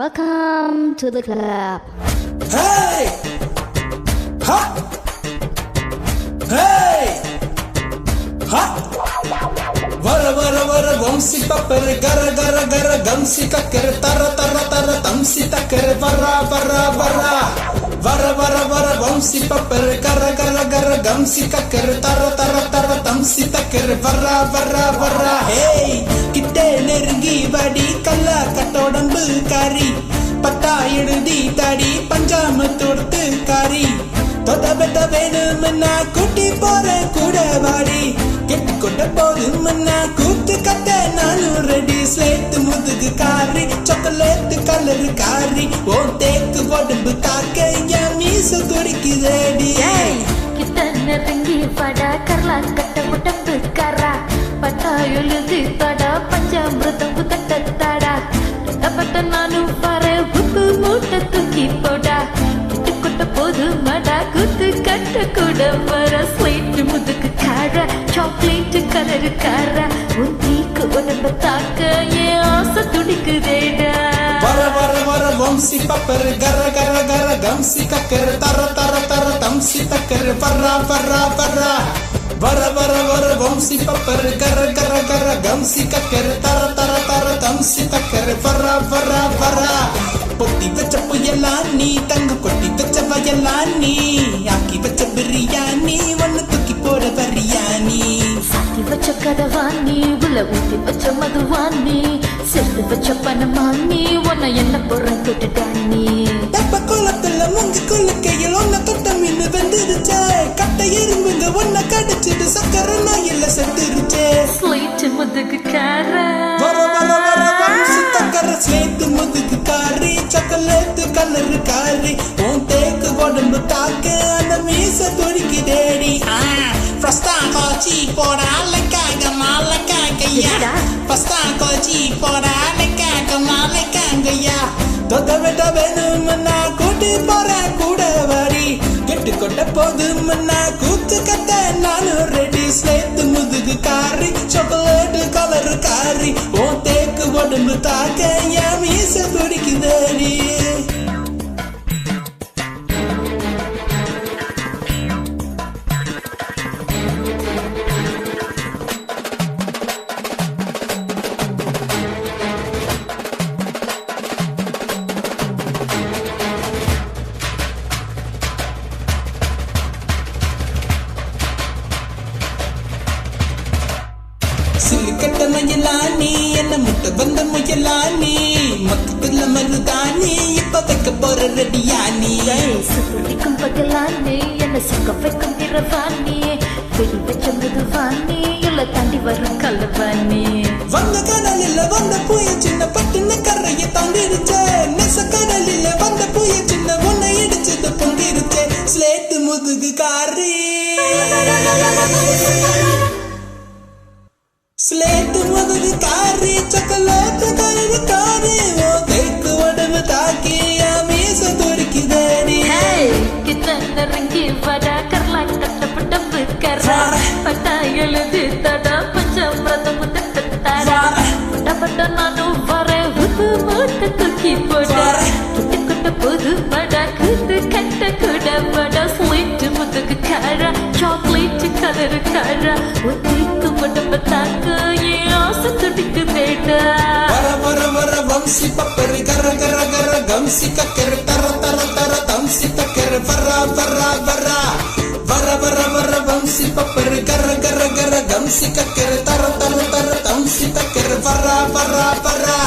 Welcome to the club. Hey! Ha! Hey! Ha! வர வர வர வம்சி பப்பர் கர கர கர கம்சி கக்கர தர தர தர தம்சி தக்கர வர வர வர வர வர வர வம்சி பப்பர் கர கர கர கம்சி கக்கர தர தர தர தம்சி தக்கர வர வர வர ஹேய் கிட்டே நெருங்கி வடி கல்லா கட்டோடம்பு கறி. பட்டா எழுதி தடி பஞ்சாம தொடுத்து கறி. தொட பெட்ட வேணும்னா கூட்டி போற கூட வாடி. கெட்டு கொண்ட போதும்னா கூத்து கத்த நானும் ரெடி. ஸ்லேட்டு முதுகு காரி சாக்லேட்டு கலரு காரி. ஓ தேக்கு உடம்பு தாக்க குத்து கட்ட கூட வர ஸ்வீட் முதுக்கு கார சாக்லேட் கலரு கார உன் தீக்கு உடம்ப தாக்க ஏன் ஆசை துடிக்குதேடா. வர வர வர வம்சி பப்பர் கர கர கர கம்சி கக்கர் தர தர தர தம்சி தக்கர் பர்ரா பர்ரா பர்ரா வர வர வர வம்சி பப்பர் கர கர கர கம்சி கக்கர் தர தர தர தம்சி தக்கர் பர்ரா பர்ரா பர்ரா கதவாணி உள்ள ஊத்தி வச்ச மதுவாணி சேர்த்து வச்ச பணமானி உன்னை என்ன புறம் தொட்டுட்டானி தெப்ப குளத்துல முங்கு குளிக்கையில் ஒன்ன தொட்ட மீன் வெந்துருச்சே. கட்டை எறும்புங்க ஒன்ன கடிச்சிட்டு சக்கரை நாயில செத்துருச்சே. ஸ்லைட் முதுகு கார. வர வர வர வம்சி தக்கர ஸ்லேட்டு முதுகு காரி. சக்கலேட்டு கலரு காரி. உன் தேக்கு உடம்பு தாக்க அந்த மீச துடிக்கு தேடி ஃபஸ்டா கோச்சி போட. மாலைக்காகையா என்னடா? ஃபஸ்டா கோச்சி போட அலைக்காக மாலைக்காகையா தொத விட வேணும்னா கூட்டி போற கூட வரி கெட்டு கொட்ட போதும்னா கூத்து கட்ட நானும் ரெடி ஸ்லேட்டு முதுகு காரி சாக்லேட்டு கலரு காரி. ஓ தேக்கு உடம்பு தாக்க என் மீச துடிக்குதேடி பகலானி என்ன சுக்க வைக்கும் இரவானி வெடி வச்ச மதுவானி இல்ல தாண்டி வரும் கலவானே வந்த கடலில் வந்த பூய சின்ன பட்டுன்னு கரையை தாண்டிருச்சே நெச கடலில் வந்த பூய சின்ன உன்னை இடிச்சது பொங்கிருச்சே ஸ்லேட்டு முதுகு காரி. ஸ்லேட்டு முதுகு காரி சக்கலேட்டு காரி காரி. கிட்ட நெருங்கி வடா கரலா கட்டப்பட்ட கரா பட்டா எழுதி தடா பஞ்சாமிரதம் தட்டத்தாடா பட்ட பட்ட நானும் வரேன் உப்பு மூட்டை தூக்கி போடா. கிட்ட கொட்ட போது வடா குத்து கட்ட கூட வடா. ஸ்வீட் முதுகு காரா சாக்லேட் கலரு காரா. உத்திக்கு உடம்ப தாக்க ஏன் ஆசை துடிக்குதேடா வர வர வர வம்சி பப்பர் கர கர கர கம்சி கக்கர தர தர தர தம்சி தக்கர பர்ரா பர்ரா பர்ரா வர வர வர வம்சி பப்பர் கர கர கர கம்சி கக்கர தர தர தர தம்சி தக்கர பர்ரா பர்ரா பர்ரா